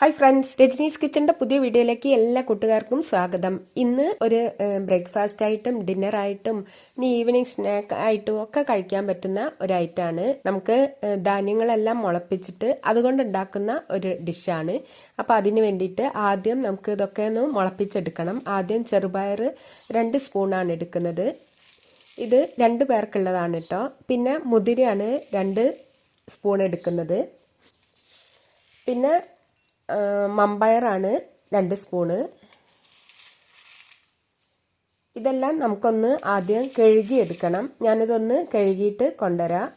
Hi friends രജനീസ് കിച്ചന്റെ പുതിയ വീഡിയോയിലേക്ക് എല്ലാ കൂട്ടുകാർക്കും സ്വാഗതം. ഇന്ന് ഒരു ബ്രേക്ക്ഫാസ്റ്റ് ആയിട്ടും ഡിന്നർ ആയിട്ടും ഇനി ഈവനിങ് സ്നാക്ക് ആയിട്ടും ഒക്കെ കഴിക്കാൻ പറ്റുന്ന ഒരു ഐറ്റമാണ് നമുക്ക് ധാന്യങ്ങളെല്ലാം മുളപ്പിച്ചിട്ട് അതുകൊണ്ട് ഉണ്ടാക്കുന്ന ഒരു ഡിഷാണ് അപ്പോൾ അതിന് വേണ്ടിയിട്ട് ആദ്യം നമുക്ക് ഇതൊക്കെ ഒന്ന് മുളപ്പിച്ചെടുക്കണം. ആദ്യം ചെറുപയർ രണ്ട് സ്പൂണാണ് എടുക്കുന്നത്. ഇത് രണ്ട് പേർക്കുള്ളതാണ് കേട്ടോ പിന്നെ മുതിരയാണ് രണ്ട് സ്പൂൺ എടുക്കുന്നത്. പിന്നെ മമ്പയറാണ് രണ്ട് സ്പൂണ് ഇതെല്ലാം നമുക്കൊന്ന് ആദ്യം കഴുകിയെടുക്കണം. ഞാനിതൊന്ന് കഴുകിയിട്ട് കൊണ്ടുവരാം.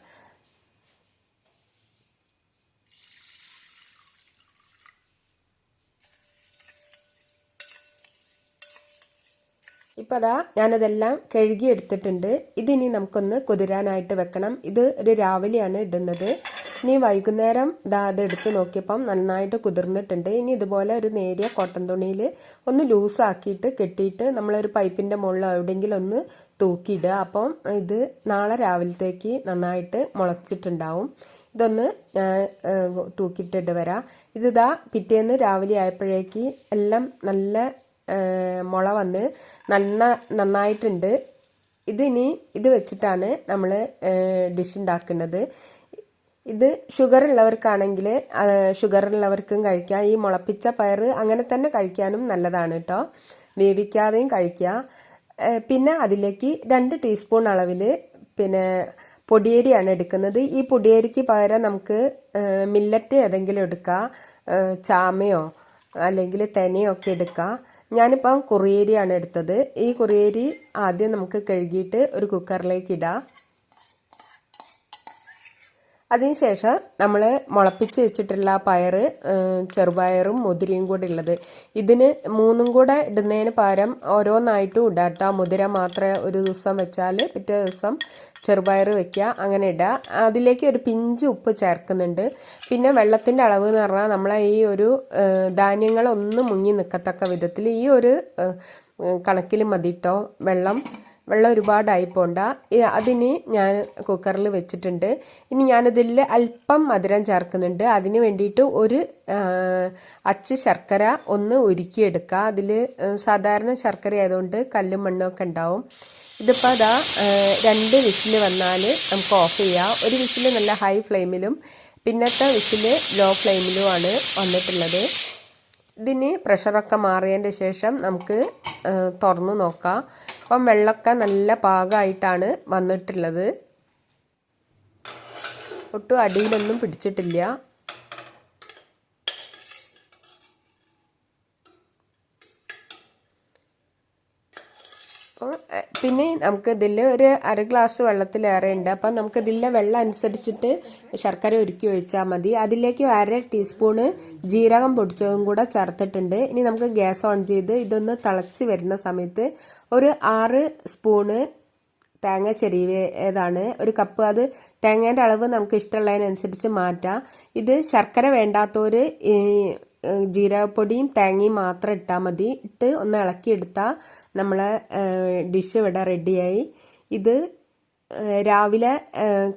ഇപ്പം അതാ ഞാനതെല്ലാം കഴുകി എടുത്തിട്ടുണ്ട് ഇതിനി നമുക്കൊന്ന് കുതിരാനായിട്ട് വെക്കണം. ഇത് ഒരു രാവിലെയാണ് ഇടുന്നത്. ഇനി വൈകുന്നേരം ദാ അതെടുത്ത് നോക്കിയപ്പം നന്നായിട്ട് കുതിർന്നിട്ടുണ്ട്. ഇനി ഇതുപോലെ ഒരു നേരിയ കോട്ടൺ തുണിയിൽ ഒന്ന് ലൂസാക്കിയിട്ട് കെട്ടിയിട്ട് നമ്മളൊരു പൈപ്പിന്റെ മുകളിൽ എവിടെയെങ്കിലും ഒന്ന് തൂക്കിയിടുക. അപ്പം ഇത് നാളെ രാവിലത്തേക്ക് നന്നായിട്ട് മുളച്ചിട്ടുണ്ടാവും. ഇതൊന്ന് ഞാൻ തൂക്കിയിട്ടിട്ട് വരാം. ഇതിതാ പിറ്റേന്ന് രാവിലെ ആയപ്പോഴേക്ക് എല്ലാം നല്ല മുള വന്ന് നന്ന നന്നായിട്ടുണ്ട്. ഇതിനി ഇത് വെച്ചിട്ടാണ് നമ്മൾ ഡിഷ് ഉണ്ടാക്കുന്നത്. ഇത് ഷുഗർ ഉള്ളവർക്കാണെങ്കിൽ ഷുഗർ ഉള്ളവർക്കും കഴിക്കാം. ഈ മുളപ്പിച്ച പയർ അങ്ങനെ തന്നെ കഴിക്കാനും നല്ലതാണ് കേട്ടോ വേവിക്കാതെയും കഴിക്കുക പിന്നെ അതിലേക്ക് രണ്ട് ടീസ്പൂൺ അളവിൽ പിന്നെ പൊടിയേരിയാണ് എടുക്കുന്നത്. ഈ പൊടിയേരിക്ക് പകരം നമുക്ക് മില്ലറ്റ് ഏതെങ്കിലും എടുക്കാം. ചാമയോ അല്ലെങ്കിൽ തെനയോ ഒക്കെ എടുക്കാം. ഞാനിപ്പം കുറിയേരിയാണ് എടുത്തത്. ഈ കുറിയേരി ആദ്യം നമുക്ക് കഴുകിയിട്ട് ഒരു കുക്കറിലേക്ക് ഇടാം. അതിനുശേഷം നമ്മൾ മുളപ്പിച്ച് വെച്ചിട്ടുള്ള പയർ ചെറുപയറും മുതിരയും കൂടെ ഉള്ളത്. ഇതിന് മൂന്നും കൂടെ ഇടുന്നതിന് പകരം ഓരോന്നായിട്ടും ഇടാട്ടോ മുതിര മാത്രമേ ഒരു ദിവസം വെച്ചാൽ പിറ്റേ ദിവസം ചെറുപയർ വെക്കുക അങ്ങനെ ഇടുക അതിലേക്ക് ഒരു പിഞ്ച് ഉപ്പ് ചേർക്കുന്നുണ്ട്. പിന്നെ വെള്ളത്തിന്റെ അളവ് എന്ന് പറഞ്ഞാൽ നമ്മളെ ഈ ഒരു ധാന്യങ്ങളൊന്നും മുങ്ങി നിൽക്കത്തക്ക വിധത്തിൽ ഈ ഒരു കണക്കിൽ മതിട്ടോ വെള്ളം വെള്ളം ഒരുപാടായി പോണ്ട. അതിന് ഞാൻ കുക്കറിൽ വെച്ചിട്ടുണ്ട്. ഇനി ഞാനതിൽ അല്പം മധുരം ചേർക്കുന്നുണ്ട്. അതിന് വേണ്ടിയിട്ട് ഒരു അച്ച് ശർക്കര ഒന്ന് ഉരുക്കിയെടുക്കുക. അതിൽ സാധാരണ ശർക്കര ആയതുകൊണ്ട് കല്ലും മണ്ണൊക്കെ ഉണ്ടാവും. ഇതിപ്പോൾ അതാ രണ്ട് വിസിൽ വന്നാൽ നമുക്ക് ഓഫ് ചെയ്യാം. ഒരു വിസിൽ നല്ല ഹൈ ഫ്ലെയിമിലും പിന്നത്തെ വിസിൽ ലോ ഫ്ലെയിമിലുമാണ് വന്നിട്ടുള്ളത്. ഇതിന് പ്രഷറൊക്കെ മാറിയതിന്റെ ശേഷം നമുക്ക് തുറന്ന് നോക്കാം. അപ്പം വെള്ളമൊക്കെ നല്ല പാകമായിട്ടാണ് വന്നിട്ടുള്ളത്. ഒട്ടും അടിയിലൊന്നും പിടിച്ചിട്ടില്ല. പിന്നെ നമുക്ക് ഇതിൽ ഒരു അര ഗ്ലാസ് വെള്ളത്തിലേറെ ഉണ്ട് അപ്പം നമുക്ക് ഇതിലെ വെള്ളം അനുസരിച്ചിട്ട് ശർക്കര ഒരുക്കി ഒഴിച്ചാൽ മതി. അതിലേക്ക് അര ടീസ്പൂണ് ജീരകം പൊടിച്ചതും കൂടെ ചേർത്തിട്ടുണ്ട്. ഇനി നമുക്ക് ഗ്യാസ് ഓൺ ചെയ്ത് ഇതൊന്ന് തിളച്ച് വരുന്ന സമയത്ത് ഒരു ആറ് സ്പൂണ് തേങ്ങ ചെറിയതാണ് ഒരു കപ്പ് അത് തേങ്ങേന്റെ അളവ് നമുക്ക് ഇഷ്ടമുള്ളതിനനുസരിച്ച് മാറ്റാം. ഇത് ശർക്കര വേണ്ടാത്തവർ ജീരകപ്പൊടിയും തേങ്ങയും മാത്രം ഇട്ടാൽ മതി. ഇട്ട് ഒന്ന് ഇളക്കിയെടുത്താൽ നമ്മളെ ഡിഷ് ഇവിടെ റെഡിയായി ഇത് രാവിലെ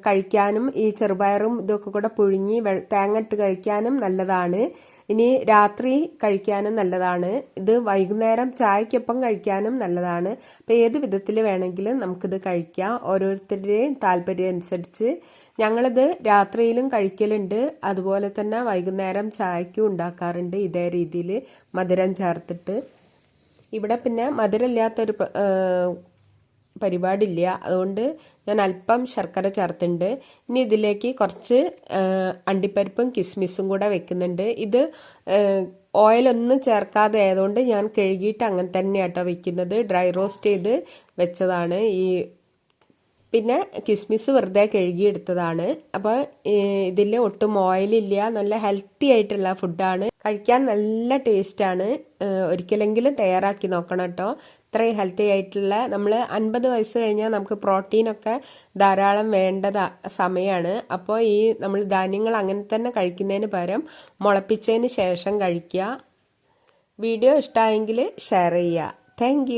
കഴിക്കാനും ഈ ചെറുപയറും ഇതൊക്കെ കൂടെ പുഴുങ്ങി തേങ്ങ കഴിക്കാനും നല്ലതാണ്. ഇനി രാത്രി കഴിക്കാനും നല്ലതാണ്. ഇത് വൈകുന്നേരം ചായക്കൊപ്പം കഴിക്കാനും നല്ലതാണ്. അപ്പോൾ ഏത് വിധത്തിൽ വേണമെങ്കിലും നമുക്കിത് കഴിക്കാം. ഓരോരുത്തരുടെയും താല്പര്യം അനുസരിച്ച്. ഞങ്ങളിത് രാത്രിയിലും കഴിക്കലുണ്ട്. അതുപോലെ തന്നെ വൈകുന്നേരം ചായക്കും ഉണ്ടാക്കാറുണ്ട് ഇതേ രീതിയിൽ മധുരം ചേർത്തിട്ട്. ഇവിടെ പിന്നെ മധുരമില്ലാത്തൊരു പരിപാടിയില്ല അതുകൊണ്ട് ഞാൻ അല്പം ശർക്കര ചേർത്തുണ്ട്. ഇനി ഇതിലേക്ക് കുറച്ച് അണ്ടിപ്പരിപ്പും കിസ്മിസും കൂടെ വെക്കുന്നുണ്ട്. ഇത് ഓയിലൊന്നും ചേർക്കാതെ ആയതുകൊണ്ട് ഞാൻ കഴുകിയിട്ട് അങ്ങനെ തന്നെയാട്ടോ വെക്കുന്നത്. ഡ്രൈ റോസ്റ്റ് ചെയ്ത് വെച്ചതാണ്. ഈ പിന്നെ കിസ്മിസ് വെറുതെ കഴുകിയെടുത്തതാണ്. അപ്പോൾ ഇതിൽ ഒട്ടും ഓയിലില്ല. നല്ല ഹെൽത്തി ആയിട്ടുള്ള ഫുഡാണ്. കഴിക്കാൻ നല്ല ടേസ്റ്റാണ്. ഒരിക്കലെങ്കിലും തയ്യാറാക്കി നോക്കണം കേട്ടോ ഇത്രയും ഹെൽത്തി ആയിട്ടുള്ള നമ്മൾ അൻപത് വയസ്സ് കഴിഞ്ഞാൽ നമുക്ക് പ്രോട്ടീനൊക്കെ ധാരാളം വേണ്ടത് സമയമാണ് അപ്പോൾ ഈ നമ്മൾ ധാന്യങ്ങൾ അങ്ങനെ തന്നെ കഴിക്കുന്നതിന് പകരം മുളപ്പിച്ചതിന് ശേഷം കഴിക്കുക. വീഡിയോ ഇഷ്ടമായെങ്കിൽ ഷെയർ ചെയ്യുക. താങ്ക്